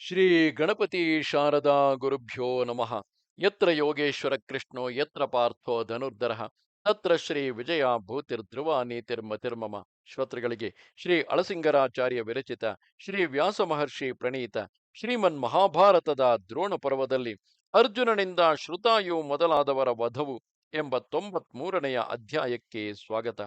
ಶ್ರೀ ಗಣಪತಿ ಶಾರದಾ ಗುರುಭ್ಯೋ ನಮಃ. ಯತ್ರ ಯೋಗೇಶ್ವರ ಕೃಷ್ಣೋ, ಯತ್ರ ಪಾರ್ಥೋ ಧನುರ್ಧರ, ತತ್ರ ಶ್ರೀ ವಿಜಯ ಭೂತಿರ್ಧ್ರುವ ನೀತಿರ್ಮತಿರ್ಮಮ ಶ್ರೋತೃಗಳಿಗೆ ಶ್ರೀ ಅಳಸಿಂಗರಾಚಾರ್ಯ ವಿರಚಿತ, ಶ್ರೀ ವ್ಯಾಸ ಮಹರ್ಷಿ ಪ್ರಣೀತ, ಶ್ರೀಮನ್ ಮಹಾಭಾರತದ ದ್ರೋಣ ಪರ್ವದಲ್ಲಿ ಅರ್ಜುನನಿಂದ ಶ್ರುತಾಯು ಮೊದಲಾದವರ ವಧವು ಎಂಬ ತೊಂಬತ್ಮೂರನೆಯ ಅಧ್ಯಾಯಕ್ಕೆ ಸ್ವಾಗತ.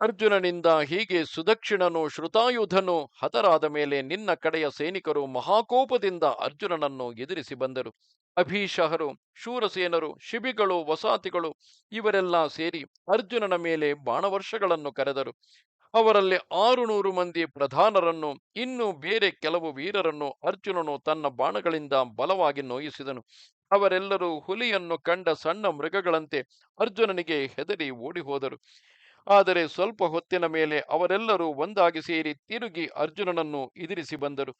ಅರ್ಜುನನಿಂದ ಹೀಗೆ ಸುದಕ್ಷಿಣನು ಶ್ರುತಾಯುಧನು ಹತರಾದ ಮೇಲೆ ನಿನ್ನ ಕಡೆಯ ಸೈನಿಕರು ಮಹಾಕೋಪದಿಂದ ಅರ್ಜುನನನ್ನು ಎದುರಿಸಿ ಬಂದರು. ಅಭೀಷಹರು, ಶೂರಸೇನರು, ಶಿಬಿಗಳು, ವಸಾತಿಗಳು ಇವರೆಲ್ಲ ಸೇರಿ ಅರ್ಜುನನ ಮೇಲೆ ಬಾಣವರ್ಷಗಳನ್ನು ಕರೆದರು. ಅವರಲ್ಲಿ ಆರು ನೂರು ಮಂದಿ ಪ್ರಧಾನರನ್ನು, ಇನ್ನು ಬೇರೆ ಕೆಲವು ವೀರರನ್ನು ಅರ್ಜುನನು ತನ್ನ ಬಾಣಗಳಿಂದ ಬಲವಾಗಿ ನೋಯಿಸಿದನು. ಅವರೆಲ್ಲರೂ ಹುಲಿಯನ್ನು ಕಂಡ ಸಣ್ಣ ಮೃಗಗಳಂತೆ ಅರ್ಜುನನಿಗೆ ಹೆದರಿ ಓಡಿ ಹೋದರು ಆದರೆ ಸ್ವಲ್ಪ ಹೊತ್ತಿನ ಮೇಲೆ ಅವರೆಲ್ಲರೂ ಒಂದಾಗಿ ಸೇರಿ ತಿರುಗಿ ಅರ್ಜುನನನ್ನು ಎದುರಿಸಿ ಬಂದರು.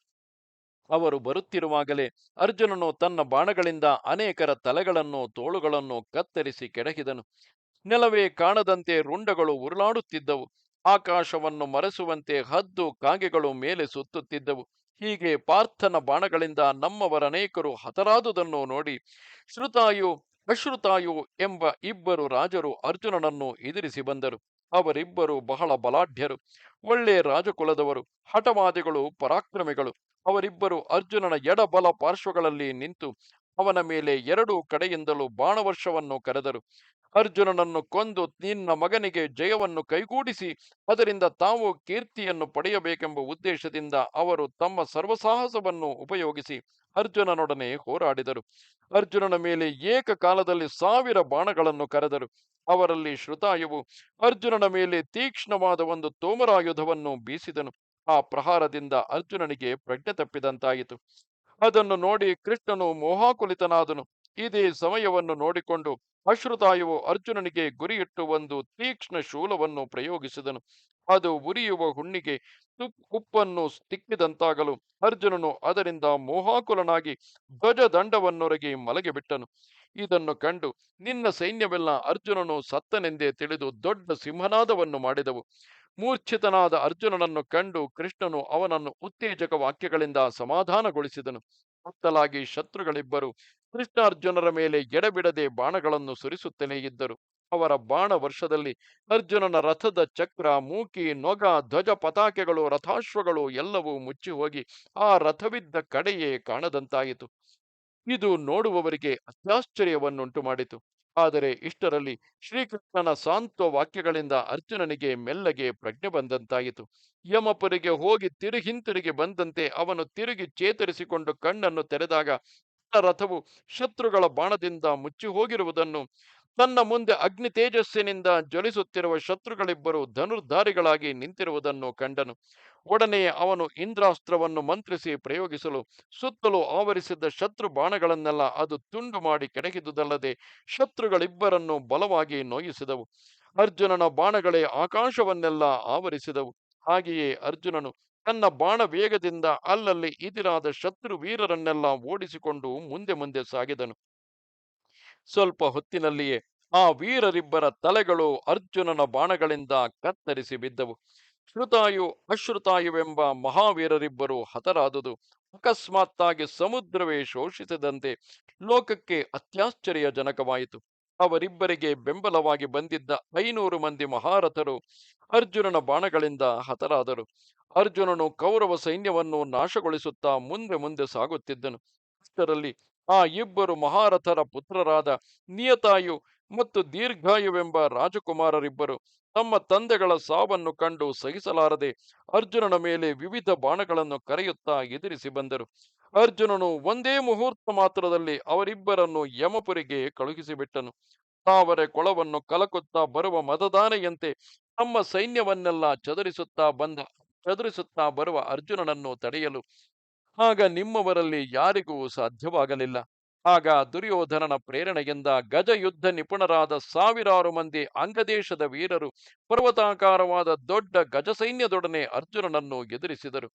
ಅವರು ಬರುತ್ತಿರುವಾಗಲೇ ಅರ್ಜುನನು ತನ್ನ ಬಾಣಗಳಿಂದ ಅನೇಕರ ತಲೆಗಳನ್ನು, ತೋಳುಗಳನ್ನು ಕತ್ತರಿಸಿ ಕೆಡಹಿದನು. ನೆಲವೇ ಕಾಣದಂತೆ ರುಂಡಗಳು ಉರುಳಾಡುತ್ತಿದ್ದವು. ಆಕಾಶವನ್ನು ಮರೆಸುವಂತೆ ಹದ್ದು ಕಾಗೆಗಳು ಮೇಲೆ ಸುತ್ತುತ್ತಿದ್ದವು. ಹೀಗೆ ಪಾರ್ಥನ ಬಾಣಗಳಿಂದ ನಮ್ಮವರನೇಕರು ಹತರಾದುದನ್ನು ನೋಡಿ ಶ್ರುತಾಯು ಅಶ್ರುತಾಯು ಎಂಬ ಇಬ್ಬರು ರಾಜರು ಅರ್ಜುನನನ್ನು ಎದುರಿಸಿ ಬಂದರು. ಅವರಿಬ್ಬರು ಬಹಳ ಬಲಾಢ್ಯರು. ಒಳ್ಳೆ ರಾಜಕುಲದವರು ಹಠವಾದಿಗಳು ಪರಾಕ್ರಮಿಗಳು. ಅವರಿಬ್ಬರು ಅರ್ಜುನನ ಎಡಬಲ ಪಾರ್ಶ್ವಗಳಲ್ಲಿ ನಿಂತು ಅವನ ಮೇಲೆ ಎರಡೂ ಕಡೆಯಿಂದಲೂ ಬಾಣವರ್ಷವನ್ನು ಕರೆದರು. ಅರ್ಜುನನನ್ನು ಕೊಂದು ನಿನ್ನ ಮಗನಿಗೆ ಜಯವನ್ನು ಕೈಗೂಡಿಸಿ, ಅದರಿಂದ ತಾವು ಕೀರ್ತಿಯನ್ನು ಪಡೆಯಬೇಕೆಂಬ ಉದ್ದೇಶದಿಂದ ಅವರು ತಮ್ಮ ಸರ್ವಸಾಹಸವನ್ನು ಉಪಯೋಗಿಸಿ ಅರ್ಜುನನೊಡನೆ ಹೋರಾಡಿದರು. ಅರ್ಜುನನ ಮೇಲೆ ಏಕಕಾಲದಲ್ಲಿ ಸಾವಿರ ಬಾಣಗಳನ್ನು ಕರೆದರು. ಅವರಲ್ಲಿ ಶ್ರುತಾಯುವು, ಅರ್ಜುನನ ಮೇಲೆ ತೀಕ್ಷ್ಣವಾದ ಒಂದು ತೋಮರಾಯುಧವನ್ನು ಬೀಸಿದನು. ಆ ಪ್ರಹಾರದಿಂದ ಅರ್ಜುನನಿಗೆ ಪ್ರಜ್ಞೆ ತಪ್ಪಿದಂತಾಯಿತು. ಅದನ್ನು ನೋಡಿ ಕೃಷ್ಣನು ಮೋಹಾಕುಲಿತನಾದನು. ಇದೇ ಸಮಯವನ್ನು ನೋಡಿಕೊಂಡು ಅಶ್ರುತಾಯುವು ಅರ್ಜುನನಿಗೆ ಗುರಿಯಿಟ್ಟು ಒಂದು ತೀಕ್ಷ್ಣ ಶೂಲವನ್ನು ಪ್ರಯೋಗಿಸಿದನು. ಅದು ಉರಿಯುವ ಹುಣ್ಣಿಗೆ ಉಪ್ಪನ್ನು ತಿಕ್ಕಿದಂತಾಗಲು ಅರ್ಜುನನು ಅದರಿಂದ ಮೋಹಾಕುಲನಾಗಿ ಧ್ವಜದಂಡವನ್ನೊರಗಿ ಮಲಗಿಬಿಟ್ಟನು. ಇದನ್ನು ಕಂಡು ನಿನ್ನ ಸೈನ್ಯವೆಲ್ಲ ಅರ್ಜುನನು ಸತ್ತನೆಂದೇ ತಿಳಿದು ದೊಡ್ಡ ಸಿಂಹನಾದವನ್ನು ಮಾಡಿದವು. ಮೂರ್ಛಿತನಾದ ಅರ್ಜುನನನ್ನು ಕಂಡು ಕೃಷ್ಣನು ಅವನನ್ನು ಉತ್ತೇಜಕ ವಾಕ್ಯಗಳಿಂದ ಸಮಾಧಾನಗೊಳಿಸಿದನು. ಮತ್ತಲಾಗಿ ಶತ್ರುಗಳಿಬ್ಬರು ಕೃಷ್ಣಾರ್ಜುನರ ಮೇಲೆ ಎಡಬಿಡದೆ ಬಾಣಗಳನ್ನು ಸುರಿಸುತ್ತಲೇ ಇದ್ದರು. ಅವರ ಬಾಣ ವರ್ಷದಲ್ಲಿ ಅರ್ಜುನನ ರಥದ ಚಕ್ರ, ಮೂಕಿ, ನೊಗ, ಧ್ವಜ ಪತಾಕೆಗಳು, ರಥಾಶ್ವಗಳು ಎಲ್ಲವೂ ಮುಚ್ಚಿ ಹೋಗಿ ಆ ರಥವಿದ್ದ ಕಡೆಯೇ ಕಾಣದಂತಾಯಿತು. ಇದು ನೋಡುವವರಿಗೆ ಅತ್ಯಾಶ್ಚರ್ಯವನ್ನುಂಟು ಮಾಡಿತು ಆದರೆ ಇಷ್ಟರಲ್ಲಿ ಶ್ರೀಕೃಷ್ಣನ ಸಾಂತ್ವ ವಾಕ್ಯಗಳಿಂದ ಅರ್ಜುನನಿಗೆ ಮೆಲ್ಲಗೆ ಪ್ರಜ್ಞೆ ಬಂದಂತಾಯಿತು. ಯಮಪುರಿಗೆ ಹೋಗಿ ತಿರುಹಿಂತಿರುಗಿ ಬಂದಂತೆ ಅವನು ತಿರುಗಿ ಚೇತರಿಸಿಕೊಂಡು ಕಣ್ಣನ್ನು ತೆರೆದಾಗ ರಥವು ಶತ್ರುಗಳ ಬಾಣದಿಂದ ಮುಚ್ಚಿ ಹೋಗಿರುವುದನ್ನು ತನ್ನ ಮುಂದೆ ಅಗ್ನಿ ತೇಜಸ್ಸಿನಿಂದ ಜ್ವಲಿಸುತ್ತಿರುವ ಶತ್ರುಗಳಿಬ್ಬರು ಧನುರ್ಧಾರಿಗಳಾಗಿ ನಿಂತಿರುವುದನ್ನು ಕಂಡನು. ಒಡನೆ ಅವನು ಇಂದ್ರಾಸ್ತ್ರವನ್ನು ಮಂತ್ರಿಸಿ ಪ್ರಯೋಗಿಸಲು ಸುತ್ತಲೂ ಆವರಿಸಿದ್ದ ಶತ್ರು ಬಾಣಗಳನ್ನೆಲ್ಲ ಅದು ತುಂಡು ಮಾಡಿ ಕೆಣಕಿದುದಲ್ಲದೆ ಶತ್ರುಗಳಿಬ್ಬರನ್ನು ಬಲವಾಗಿ ನೋಯಿಸಿದವು. ಅರ್ಜುನನ ಬಾಣಗಳೇ ಆಕಾಶವನ್ನೆಲ್ಲ ಆವರಿಸಿದವು. ಹಾಗೆಯೇ ಅರ್ಜುನನು ತನ್ನ ಬಾಣ ವೇಗದಿಂದ ಅಲ್ಲಲ್ಲಿ ಇದಿರಾದ ಶತ್ರು ವೀರರನ್ನೆಲ್ಲ ಓಡಿಸಿಕೊಂಡು ಮುಂದೆ ಮುಂದೆ ಸಾಗಿದನು. ಸ್ವಲ್ಪ ಹೊತ್ತಿನಲ್ಲಿಯೇ ಆ ವೀರರಿಬ್ಬರ ತಲೆಗಳು ಅರ್ಜುನನ ಬಾಣಗಳಿಂದ ಕತ್ತರಿಸಿ ಬಿದ್ದವು. ಶ್ರುತಾಯು ಅಶ್ರುತಾಯುವೆಂಬ ಮಹಾವೀರರಿಬ್ಬರು ಹತರಾದುದು. ಅಕಸ್ಮಾತ್ತಾಗಿ ಸಮುದ್ರವೇ ಶೋಷಿಸಿದಂತೆ ಲೋಕಕ್ಕೆ ಅತ್ಯಾಶ್ಚರ್ಯಜನಕವಾಯಿತು. ಅವರಿಬ್ಬರಿಗೆ ಬೆಂಬಲವಾಗಿ ಬಂದಿದ್ದ ಐನೂರು ಮಂದಿ ಮಹಾರಥರು ಅರ್ಜುನನ ಬಾಣಗಳಿಂದ ಹತರಾದರು. ಅರ್ಜುನನು ಕೌರವ ಸೈನ್ಯವನ್ನು ನಾಶಗೊಳಿಸುತ್ತಾ ಮುಂದೆ ಮುಂದೆ ಸಾಗುತ್ತಿದ್ದನು. ಅಷ್ಟರಲ್ಲಿ ಆ ಇಬ್ಬರು ಮಹಾರಥರ ಪುತ್ರರಾದ ನಿಯತಾಯು ಮತ್ತು ದೀರ್ಘಾಯುವೆಂಬ ರಾಜಕುಮಾರರಿಬ್ಬರು ತಮ್ಮ ತಂದೆಗಳ ಸಾವನ್ನು ಕಂಡು ಸಹಿಸಲಾರದೆ ಅರ್ಜುನನ ಮೇಲೆ ವಿವಿಧ ಬಾಣಗಳನ್ನು ಕರೆಯುತ್ತಾ ಎದುರಿಸಿ ಬಂದರು. ಅರ್ಜುನನು ಒಂದೇ ಮುಹೂರ್ತ ಮಾತ್ರದಲ್ಲಿ ಅವರಿಬ್ಬರನ್ನು ಯಮಪುರಿಗೆ ಕಳುಹಿಸಿಬಿಟ್ಟನು. ತಾವರೆ ಕೊಳವನ್ನು ಕಲಕುತ್ತಾ ಬರುವ ಮತದಾನೆಯಂತೆ ತಮ್ಮ ಸೈನ್ಯವನ್ನೆಲ್ಲ ಚದರಿಸುತ್ತಾ ಬಂದ, ಚದುರಿಸುತ್ತಾ ಬರುವ ಅರ್ಜುನನನ್ನು ತಡೆಯಲು ಆಗ ನಿಮ್ಮವರಲ್ಲಿ ಯಾರಿಗೂ ಸಾಧ್ಯವಾಗಲಿಲ್ಲ. ಆಗ ದುರ್ಯೋಧನನ ಪ್ರೇರಣೆಯಿಂದ ಗಜ ಯುದ್ಧ ನಿಪುಣರಾದ ಸಾವಿರಾರು ಮಂದಿ ಅಂಗದೇಶದ ವೀರರು ಪರ್ವತಾಕಾರವಾದ ದೊಡ್ಡ ಗಜಸೈನ್ಯದೊಡನೆ ಅರ್ಜುನನನ್ನು ಎದುರಿಸಿದರು.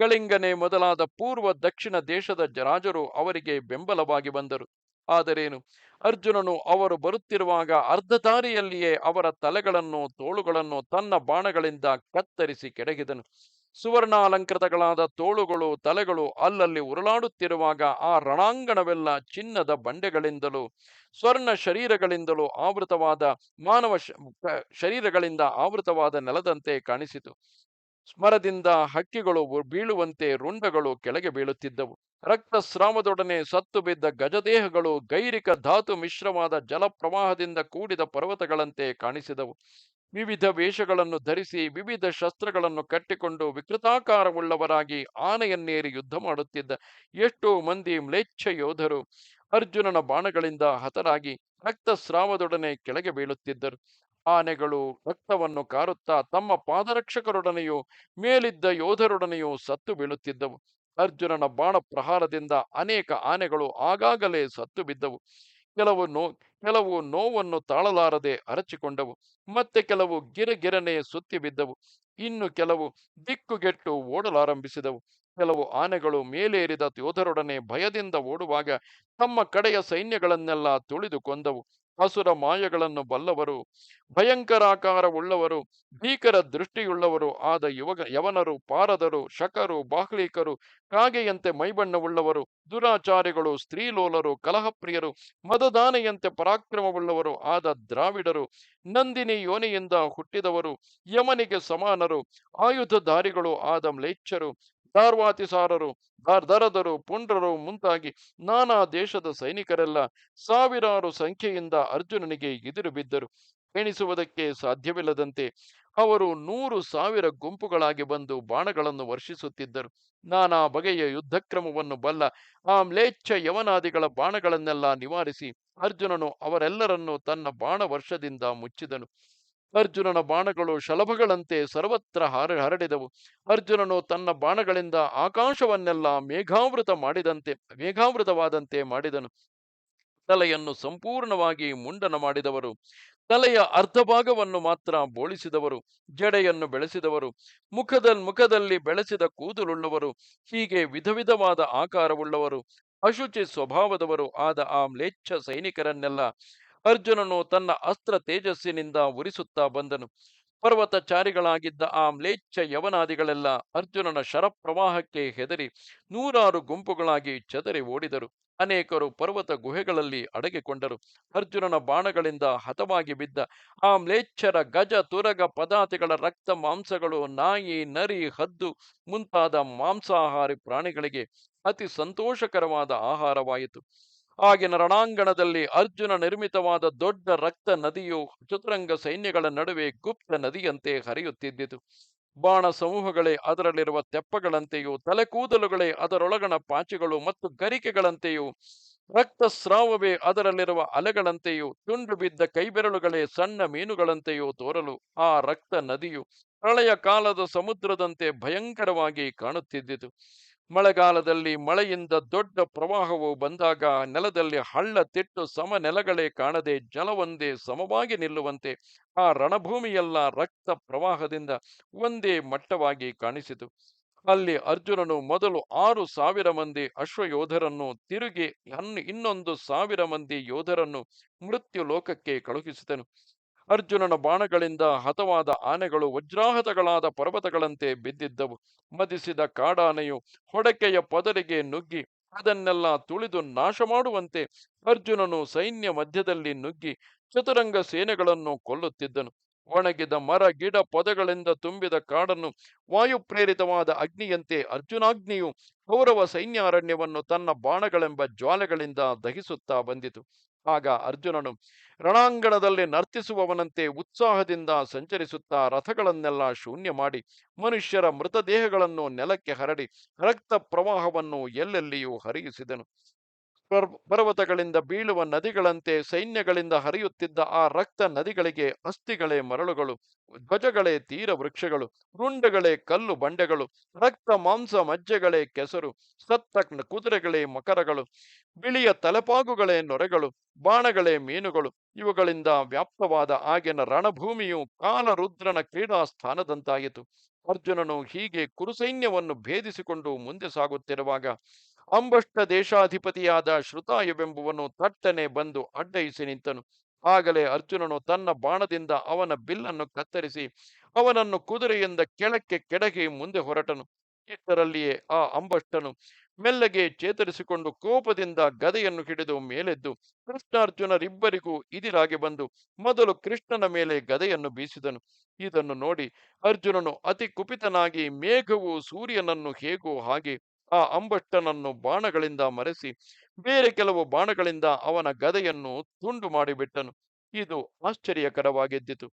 ಕಳಿಂಗನೆ ಮೊದಲಾದ ಪೂರ್ವ ದಕ್ಷಿಣ ದೇಶದ ರಾಜರು ಅವರಿಗೆ ಬೆಂಬಲವಾಗಿ ಬಂದರು. ಆದರೇನು? ಅರ್ಜುನನು ಅವರು ಬರುತ್ತಿರುವಾಗ ಅರ್ಧ ದಾರಿಯಲ್ಲಿಯೇ ಅವರ ತಲೆಗಳನ್ನು, ತೋಳುಗಳನ್ನು ತನ್ನ ಬಾಣಗಳಿಂದ ಕತ್ತರಿಸಿ ಕೆಡಹಿದನು ಸುವರ್ಣಾಲಂಕೃತಗಳಾದ ತೋಳುಗಳು, ತಲೆಗಳು ಅಲ್ಲಲ್ಲಿ ಉರುಳಾಡುತ್ತಿರುವಾಗ ಆ ರಣಾಂಗಣವೆಲ್ಲ ಚಿನ್ನದ ಬಂಡೆಗಳಿಂದಲೂ, ಸ್ವರ್ಣ ಶರೀರಗಳಿಂದಲೂ ಆವೃತವಾದ ಮಾನವ ಶರೀರಗಳಿಂದ ಆವೃತವಾದ ನೆಲದಂತೆ ಕಾಣಿಸಿತು. ಸ್ಮರದಿಂದ ಹಕ್ಕಿಗಳು ಬೀಳುವಂತೆ ರುಂಡಗಳು ಕೆಳಗೆ ಬೀಳುತ್ತಿದ್ದವು. ರಕ್ತಸ್ರಾವದೊಡನೆ ಸತ್ತು ಬಿದ್ದ ಗಜದೇಹಗಳು ಗೈರಿಕ ಧಾತು ಮಿಶ್ರವಾದ ಜಲಪ್ರವಾಹದಿಂದ ಕೂಡಿದ ಪರ್ವತಗಳಂತೆ ಕಾಣಿಸಿದವು. ವಿವಿಧ ವೇಷಗಳನ್ನು ಧರಿಸಿ, ವಿವಿಧ ಶಸ್ತ್ರಗಳನ್ನು ಕಟ್ಟಿಕೊಂಡು ವಿಕೃತಾಕಾರವುಳ್ಳವರಾಗಿ ಆನೆಯನ್ನೇರಿ ಯುದ್ಧ ಮಾಡುತ್ತಿದ್ದ ಎಷ್ಟೋ ಮಂದಿ ಮ್ಲೇಚ್ಛ ಯೋಧರು ಅರ್ಜುನನ ಬಾಣಗಳಿಂದ ಹತರಾಗಿ ರಕ್ತಸ್ರಾವದೊಡನೆ ಕೆಳಗೆ ಬೀಳುತ್ತಿದ್ದರು. ಆನೆಗಳು ರಕ್ತವನ್ನು ಕಾರುತ್ತಾ ತಮ್ಮ ಪಾದರಕ್ಷಕರೊಡನೆಯೂ ಮೇಲಿದ್ದ ಯೋಧರೊಡನೆಯೂ ಸತ್ತು ಬೀಳುತ್ತಿದ್ದವು. ಅರ್ಜುನನ ಬಾಣ ಪ್ರಹಾರದಿಂದ ಅನೇಕ ಆನೆಗಳು ಆಗಾಗಲೇ ಸತ್ತು ಬಿದ್ದವು. ಕೆಲವು ನೋ ಕೆಲವು ನೋವನ್ನು ತಾಳಲಾರದೆ ಅರಚಿಕೊಂಡವು. ಮತ್ತೆ ಕೆಲವು ಗಿರಗಿರನೆ ಸುತ್ತಿ ಬಿದ್ದವು ಇನ್ನು ಕೆಲವು ದಿಕ್ಕುಗೆಟ್ಟು ಓಡಲಾರಂಭಿಸಿದವು. ಕೆಲವು ಆನೆಗಳು ಮೇಲೇರಿದ ಯೋಧರೊಡನೆ ಭಯದಿಂದ ಓಡುವಾಗ ತಮ್ಮ ಕಡೆಯ ಸೈನ್ಯಗಳನ್ನೆಲ್ಲ ತುಳಿದು ಕೊಂದವು ಅಸುರ ಮಾಯಗಳನ್ನು ಬಲ್ಲವರು, ಭಯಂಕರಾಕಾರವುಳ್ಳವರು, ಭೀಕರ ದೃಷ್ಟಿಯುಳ್ಳವರು ಆದ ಯುವಕ ಯವನರು, ಪಾರದರು, ಶಕರು, ಬಾಹ್ಲೀಕರು, ಕಾಗೆಯಂತೆ ಮೈಬಣ್ಣವುಳ್ಳವರು, ದುರಾಚಾರಿಗಳು, ಸ್ತ್ರೀಲೋಲರು, ಕಲಹಪ್ರಿಯರು, ಮದದಾನೆಯಂತೆ ಪರಾಕ್ರಮವುಳ್ಳವರು ಆದ ದ್ರಾವಿಡರು, ನಂದಿನಿ ಯೋನಿಯಿಂದ ಹುಟ್ಟಿದವರು, ಯಮನಿಗೆ ಸಮಾನರು ಆಯುಧಧಾರಿಗಳು ಆದ ಮ್ಲೇಚ್ಛರು ದಾರ್ವಾತಿಸಾರರು ದರದರು ಪುಂಡ್ರರು ಮುಂತಾಗಿ ನಾನಾ ದೇಶದ ಸೈನಿಕರೆಲ್ಲ ಸಾವಿರಾರು ಸಂಖ್ಯೆಯಿಂದ ಅರ್ಜುನನಿಗೆ ಎದುರು ಬಿದ್ದರು. ಎಣಿಸುವುದಕ್ಕೆ ಸಾಧ್ಯವಿಲ್ಲದಂತೆ ಅವರು ನೂರು ಸಾವಿರ ಗುಂಪುಗಳಾಗಿ ಬಂದು ಬಾಣಗಳನ್ನು ವರ್ಷಿಸುತ್ತಿದ್ದರು. ನಾನಾ ಬಗೆಯ ಯುದ್ಧಕ್ರಮವನ್ನು ಬಲ್ಲ ಆ ಮ್ಲೇಚ್ಛ ಯವನಾದಿಗಳ ಬಾಣಗಳನ್ನೆಲ್ಲ ನಿವಾರಿಸಿ ಅರ್ಜುನನು ಅವರೆಲ್ಲರನ್ನು ತನ್ನ ಬಾಣ ವರ್ಷದಿಂದ ಮುಚ್ಚಿದನು. ಅರ್ಜುನನ ಬಾಣಗಳು ಶಲಭಗಳಂತೆ ಸರ್ವತ್ರ ಹರ, ಹರಡಿದವು. ಅರ್ಜುನನು ತನ್ನ ಬಾಣಗಳಿಂದ ಆಕಾಶವನ್ನೆಲ್ಲ ಮೇಘಾವೃತ ಮಾಡಿದಂತೆ, ಮೇಘಾವೃತವಾದಂತೆ ಮಾಡಿದನು. ತಲೆಯನ್ನು ಸಂಪೂರ್ಣವಾಗಿ ಮುಂಡನ ಮಾಡಿದವರು. ತಲೆಯ ಅರ್ಧ ಭಾಗವನ್ನು ಮಾತ್ರ ಬೋಳಿಸಿದವರು. ಜಡೆಯನ್ನು ಬೆಳೆಸಿದವರು. ಮುಖದ ಮುಖದಲ್ಲಿ ಬೆಳೆಸಿದ ಕೂದಲುಳ್ಳವರು. ಹೀಗೆ ವಿಧ ವಿಧವಾದ ಆಕಾರವುಳ್ಳವರು. ಅಶುಚಿ ಸ್ವಭಾವದವರು ಆದ ಆ ಮ್ಲೇಚ್ಛ ಸೈನಿಕರನ್ನೆಲ್ಲ ಅರ್ಜುನನು ತನ್ನ ಅಸ್ತ್ರ ತೇಜಸ್ಸಿನಿಂದ ಉರಿಸುತ್ತಾ ಬಂದನು. ಪರ್ವತಚಾರಿಗಳಾಗಿದ್ದ ಆ ಮ್ಲೇಚ್ಛ ಯವನಾದಿಗಳೆಲ್ಲ ಅರ್ಜುನನ ಶರಪ್ರವಾಹಕ್ಕೆ ಹೆದರಿ ನೂರಾರು ಗುಂಪುಗಳಾಗಿ ಚದರಿ ಓಡಿದರು. ಅನೇಕರು ಪರ್ವತ ಗುಹೆಗಳಲ್ಲಿ ಅಡಗಿಕೊಂಡರು. ಅರ್ಜುನನ ಬಾಣಗಳಿಂದ ಹತವಾಗಿ ಬಿದ್ದ ಆ ಮ್ಲೇಚ್ಛರ ಗಜ ತುರಗ ಪದಾತಿಗಳ ರಕ್ತ ಮಾಂಸಗಳು ನಾಯಿ, ನರಿ, ಹದ್ದು ಮುಂತಾದ ಮಾಂಸಾಹಾರಿ ಪ್ರಾಣಿಗಳಿಗೆ ಅತಿ ಸಂತೋಷಕರವಾದ ಆಹಾರವಾಯಿತು. ಆಗಿನ ರಣಾಂಗಣದಲ್ಲಿ ಅರ್ಜುನ ನಿರ್ಮಿತವಾದ ದೊಡ್ಡ ರಕ್ತ ನದಿಯು ಚತುರಂಗ ಸೈನ್ಯಗಳ ನಡುವೆ ಗುಪ್ತ ನದಿಯಂತೆ ಹರಿಯುತ್ತಿದ್ದಿತು. ಬಾಣ ಸಮೂಹಗಳೇ ಅದರಲ್ಲಿರುವ ತೆಪ್ಪಗಳಂತೆಯೂ ತಲೆಕೂದಲುಗಳೇ ಅದರೊಳಗಣ ಪಾಚಿಗಳು ಮತ್ತು ಗರಿಕೆಗಳಂತೆಯೂ ರಕ್ತಸ್ರಾವವೇ ಅದರಲ್ಲಿರುವ ಅಲೆಗಳಂತೆಯೂ ತುಂಡು ಬಿದ್ದ ಕೈಬೆರಳುಗಳೇ ಸಣ್ಣ ಮೀನುಗಳಂತೆಯೂ ತೋರಲು ಆ ರಕ್ತ ನದಿಯು ಪ್ರಳಯ ಕಾಲದ ಸಮುದ್ರದಂತೆ ಭಯಂಕರವಾಗಿ ಕಾಣುತ್ತಿದ್ದಿತು. ಮಳೆಗಾಲದಲ್ಲಿ ಮಳೆಯಿಂದ ದೊಡ್ಡ ಪ್ರವಾಹವು ಬಂದಾಗ ನೆಲದಲ್ಲಿ ಹಳ್ಳ ತಿಟ್ಟು ಸಮ ನೆಲಗಳೇ ಕಾಣದೆ ಜಲವೊಂದೇ ಸಮವಾಗಿ ನಿಲ್ಲುವಂತೆ ಆ ರಣಭೂಮಿಯೆಲ್ಲ ರಕ್ತ ಪ್ರವಾಹದಿಂದ ಒಂದೇ ಮಟ್ಟವಾಗಿ ಕಾಣಿಸಿತು. ಅಲ್ಲಿ ಅರ್ಜುನನು ಮೊದಲು ಆರು ಸಾವಿರ ಮಂದಿ ಅಶ್ವಯೋಧರನ್ನು ತಿರುಗಿ ಇನ್ನೊಂದು ಸಾವಿರ ಮಂದಿ ಯೋಧರನ್ನು ಮೃತ್ಯು ಲೋಕಕ್ಕೆ ಕಳುಹಿಸಿದನು. ಅರ್ಜುನನ ಬಾಣಗಳಿಂದ ಹತವಾದ ಆನೆಗಳು ವಜ್ರಾಹತಗಳಾದ ಪರ್ವತಗಳಂತೆ ಬಿದ್ದಿದ್ದವು. ಮದಿಸಿದ ಕಾಡಾನೆಯು ಹೊಡಕೆಯ ಪದರಿಗೆ ನುಗ್ಗಿ, ಅದನ್ನೆಲ್ಲ ತುಳಿದು ನಾಶ ಮಾಡುವಂತೆ ಅರ್ಜುನನು ಸೈನ್ಯ ಮಧ್ಯದಲ್ಲಿ ನುಗ್ಗಿ ಚತುರಂಗ ಸೇನೆಗಳನ್ನು ಕೊಲ್ಲುತ್ತಿದ್ದನು. ಒಣಗಿದ ಮರ, ಗಿಡ, ಪೊದೆಗಳಿಂದ ತುಂಬಿದ ಕಾಡನ್ನು ವಾಯುಪ್ರೇರಿತವಾದ ಅಗ್ನಿಯಂತೆ ಅರ್ಜುನಾಗ್ನಿಯು ಕೌರವ ಸೈನ್ಯಾರಣ್ಯವನ್ನು ತನ್ನ ಬಾಣಗಳೆಂಬ ಜ್ವಾಲೆಗಳಿಂದ ದಹಿಸುತ್ತಾ ಬಂದಿತು. ಆಗ ಅರ್ಜುನನು ರಣಾಂಗಣದಲ್ಲಿ ನರ್ತಿಸುವವನಂತೆ ಉತ್ಸಾಹದಿಂದ ಸಂಚರಿಸುತ್ತಾ ರಥಗಳನ್ನೆಲ್ಲ ಶೂನ್ಯ ಮಾಡಿ ಮನುಷ್ಯರ ಮೃತದೇಹಗಳನ್ನು ನೆಲಕ್ಕೆ ಹರಡಿ ರಕ್ತ ಪ್ರವಾಹವನ್ನು ಎಲ್ಲೆಲ್ಲಿಯೂ ಹರಿಯಿಸಿದನು. ಪರ್ವತಗಳಿಂದ ಬೀಳುವ ನದಿಗಳಂತೆ ಸೈನ್ಯಗಳಿಂದ ಹರಿಯುತ್ತಿದ್ದ ಆ ರಕ್ತ ನದಿಗಳಿಗೆ ಅಸ್ಥಿಗಳೇ ಮರಳುಗಳು, ಧ್ವಜಗಳೇ ತೀರ ವೃಕ್ಷಗಳು, ರುಂಡಗಳೇ ಕಲ್ಲು ಬಂಡೆಗಳು, ರಕ್ತ ಮಾಂಸ ಮಜ್ಜೆಗಳೇ ಕೆಸರು ಸತ್ತ ಕುದುರೆಗಳೇ ಮಕರಗಳು, ಬಿಳಿಯ ತಲೆಪಾಗುಗಳೇ ನೊರೆಗಳು, ಬಾಣಗಳೇ ಮೀನುಗಳು, ಇವುಗಳಿಂದ ವ್ಯಾಪ್ತವಾದ ಆಗಿನ ರಣಭೂಮಿಯು ಕಾಲರುದ್ರನ ಕ್ರೀಡಾ ಸ್ಥಾನದಂತಾಯಿತು. ಅರ್ಜುನನು ಹೀಗೆ ಕುರುಸೈನ್ಯವನ್ನು ಭೇದಿಸಿಕೊಂಡು ಮುಂದೆ ಸಾಗುತ್ತಿರುವಾಗ ಅಂಬಷ್ಟ ದೇಶಾಧಿಪತಿಯಾದ ಶ್ರುತಾಯುವೆಂಬುವನು ತಟ್ಟನೆ ಬಂದು ಅಡ್ಡಯಿಸಿ ನಿಂತನು. ಆಗಲೇ ಅರ್ಜುನನು ತನ್ನ ಬಾಣದಿಂದ ಅವನ ಬಿಲ್ಲನ್ನು ಕತ್ತರಿಸಿ ಅವನನ್ನು ಕುದುರೆಯಿಂದ ಕೆಳಕ್ಕೆ ಕೆಡಗಿ ಮುಂದೆ ಹೊರಟನು. ಇಷ್ಟರಲ್ಲಿಯೇ ಆ ಅಂಬಷ್ಟನು ಮೆಲ್ಲಗೆ ಚೇತರಿಸಿಕೊಂಡು ಕೋಪದಿಂದ ಗದೆಯನ್ನು ಹಿಡಿದು ಮೇಲೆದ್ದು ಕೃಷ್ಣಾರ್ಜುನರಿಬ್ಬರಿಗೂ ಇದಿರಾಗಿ ಬಂದು ಮೊದಲು ಕೃಷ್ಣನ ಮೇಲೆ ಗದೆಯನ್ನು ಬೀಸಿದನು. ಇದನ್ನು ನೋಡಿ ಅರ್ಜುನನು ಅತಿ ಕುಪಿತನಾಗಿ ಮೇಘವು ಸೂರ್ಯನನ್ನು ಹೇಗೋ ಹಾಗೆ ಆ ಅಂಬಷ್ಟನನ್ನು ಬಾಣಗಳಿಂದ ಮರೆಸಿ, ಬೇರೆ ಕೆಲವು ಬಾಣಗಳಿಂದ ಅವನ ಗದೆಯನ್ನು ತುಂಡು ಮಾಡಿಬಿಟ್ಟನು. ಇದು ಆಶ್ಚರ್ಯಕರವಾಗಿದ್ದಿತು.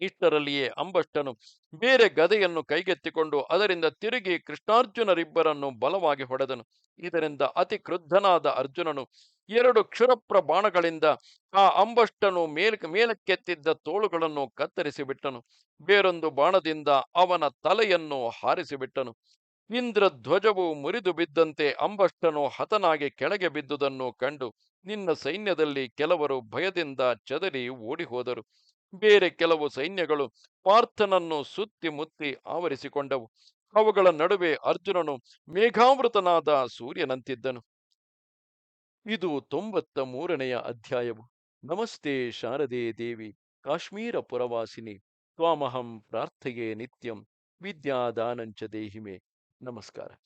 ಇಷ್ಟರಲ್ಲಿಯೇ ಅಂಬಷ್ಟನು ಬೇರೆ ಗದೆಯನ್ನು ಕೈಗೆತ್ತಿಕೊಂಡು ಅದರಿಂದ ತಿರುಗಿ ಕೃಷ್ಣಾರ್ಜುನರಿಬ್ಬರನ್ನು ಬಲವಾಗಿ ಹೊಡೆದನು. ಇದರಿಂದ ಅತಿ ಕ್ರುದ್ಧನಾದ ಅರ್ಜುನನು ಎರಡು ಕ್ಷುರಪ್ರ ಬಾಣಗಳಿಂದ ಆ ಅಂಬಷ್ಟನು ಮೇಲ್, ಮೇಲಕ್ಕೆತ್ತಿದ್ದ ತೋಳುಗಳನ್ನು ಕತ್ತರಿಸಿಬಿಟ್ಟನು. ಬೇರೊಂದು ಬಾಣದಿಂದ ಅವನ ತಲೆಯನ್ನು ಹಾರಿಸಿಬಿಟ್ಟನು. ಇಂದ್ರ ಧ್ವಜವು ಮುರಿದು ಬಿದ್ದಂತೆ ಅಂಬಷ್ಟನು ಹತನಾಗಿ ಕೆಳಗೆ ಬಿದ್ದುದನ್ನು ಕಂಡು ನಿನ್ನ ಸೈನ್ಯದಲ್ಲಿ ಕೆಲವರು ಭಯದಿಂದ ಚದರಿ ಓಡಿ ಹೋದರು ಬೇರೆ ಕೆಲವು ಸೈನ್ಯಗಳು ಪಾರ್ಥನನ್ನು ಸುತ್ತಿ ಮುತ್ತಿ ಆವರಿಸಿಕೊಂಡವು. ಅವುಗಳ ನಡುವೆ ಅರ್ಜುನನು ಮೇಘಾವೃತನಾದ ಸೂರ್ಯನಂತಿದ್ದನು. ಇದು ತೊಂಬತ್ತ ಮೂರನೆಯ ಅಧ್ಯಾಯವು. ನಮಸ್ತೆ ಶಾರದೆ ದೇವಿ, ಕಾಶ್ಮೀರ ಪುರವಾಸಿನಿ, ತ್ವಾಮಹಂ ಪ್ರಾರ್ಥೆಯೇ ನಿತ್ಯಂ, ವಿದ್ಯಾದಾನಂಚ ದೇಹಿಮೆ. नमस्कार